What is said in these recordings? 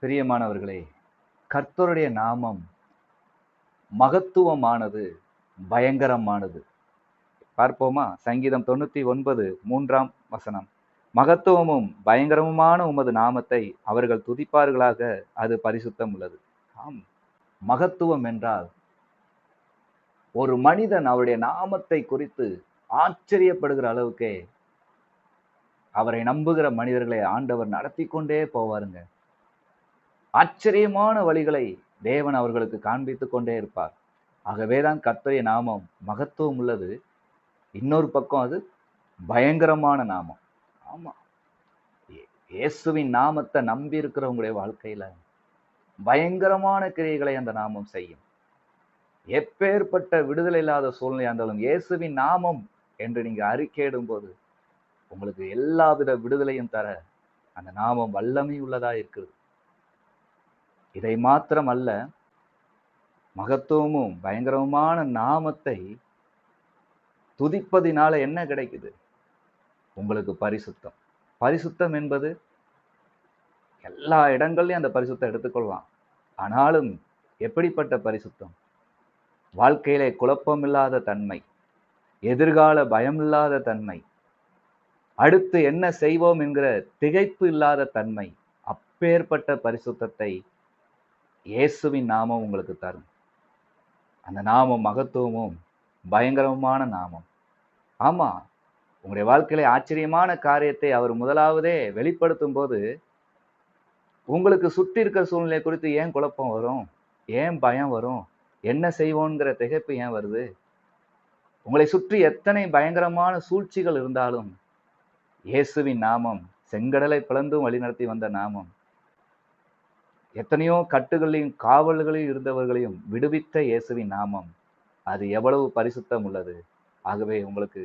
பிரியமானவர்களே கர்த்தருடைய நாமம் மகத்துவமானது பயங்கரமானது. பார்ப்போமா? சங்கீதம் தொண்ணூத்தி ஒன்பது மூன்றாம் வசனம். மகத்துவமும் பயங்கரமுமான உமது நாமத்தை அவர்கள் துதிப்பார்களாக அது பரிசுத்தம் உள்ளது. ஆம். மகத்துவம் என்றால் ஒரு மனிதன் அவருடைய நாமத்தை குறித்து ஆச்சரியப்படுகிற அளவுக்கே அவரை நம்புகிற மனிதர்களை ஆண்டவர் நடத்தி கொண்டே போவாருங்க. ஆச்சரியமான வழிகளை தேவன் அவர்களுக்கு காண்பித்து கொண்டே இருப்பார். ஆகவேதான் கர்த்தருடைய நாமம் மகத்துவம் உள்ளது. இன்னொரு பக்கம் அது பயங்கரமான நாமம். ஆமா. இயேசுவின் நாமத்தை நம்பி இருக்கிறவங்களுடைய வாழ்க்கையில பயங்கரமான கிரியைகளை அந்த நாமம் செய்யும். எப்பேற்பட்ட விடுதலை இல்லாத சூழ்நிலை இருந்தாலும் இயேசுவின் நாமம் என்று நீங்க அறிக்கையிடும் போது உங்களுக்கு எல்லாவித விடுதலையும் தர அந்த நாமம் வல்லமை உள்ளதா இருக்குது இதை மாத்திரம் அல்ல மகத்துவமும் பயங்கரமான நாமத்தை துதிப்பதினால என்ன கிடைக்குது? உங்களுக்கு பரிசுத்தம். பரிசுத்தம் என்பது எல்லா இடங்கள்லயும் அந்த பரிசுத்தம் எடுத்துக்கொள்ளலாம் ஆனாலும் எப்படிப்பட்ட பரிசுத்தம்? வாழ்க்கையிலே குழப்பமில்லாத தன்மை எதிர்கால பயமில்லாத தன்மை அடுத்து என்ன செய்வோம் என்கிற திகைப்பு இல்லாத தன்மை அப்பேற்பட்ட பரிசுத்தத்தை இயேசுவின் நாமம் உங்களுக்கு தரும். அந்த நாமம் மகத்துவமும் பயங்கரமான நாமம். ஆமா உங்களுடைய வாழ்க்கையில ஆச்சரியமான காரியத்தை அவர் முதலாவதே வெளிப்படுத்தும் போது உங்களுக்கு சுற்றி இருக்கிற சூழ்நிலை குறித்து ஏன் குழப்பம் வரும்? ஏன் பயம் வரும்? என்ன செய்வோங்கிற திகைப்பு ஏன் வருது? உங்களை சுற்றி எத்தனை பயங்கரமான சூழ்ச்சிகள் இருந்தாலும் இயேசுவின் நாமம் செங்கடலை பிளந்தும் வழிநடத்தி வந்த நாமம். எத்தனையோ கட்டுகளையும் காவல்களையும் இருந்தவர்களையும் விடுவித்த இயேசுவின் நாமம். அது எவ்வளவு பரிசுத்தம் உள்ளது. ஆகவே உங்களுக்கு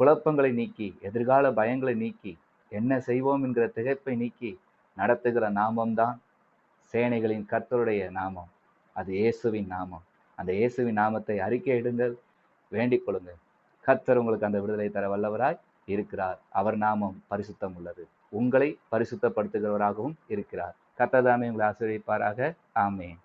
குழப்பங்களை நீக்கி எதிர்கால பயங்களை நீக்கி என்ன செய்வோம் என்கிற திகைப்பை நீக்கி நடத்துகிற நாமம்தான் சேனைகளின் கர்த்தருடைய நாமம். அது இயேசுவின் நாமம். அந்த இயேசுவின் நாமத்தை அறிக்கையிடுங்கள் வேண்டிக் கொள்ளுங்கள். கர்த்தர் உங்களுக்கு அந்த விடுதலை தர வல்லவராய். இருக்கிறார். அவர் நாமம் பரிசுத்தம் உள்ளது. உங்களை பரிசுத்தப்படுத்துகிறவராகவும் இருக்கிறார். கத்ததாமே உங்களை ஆசிரியப்பாராக ஆமேன்.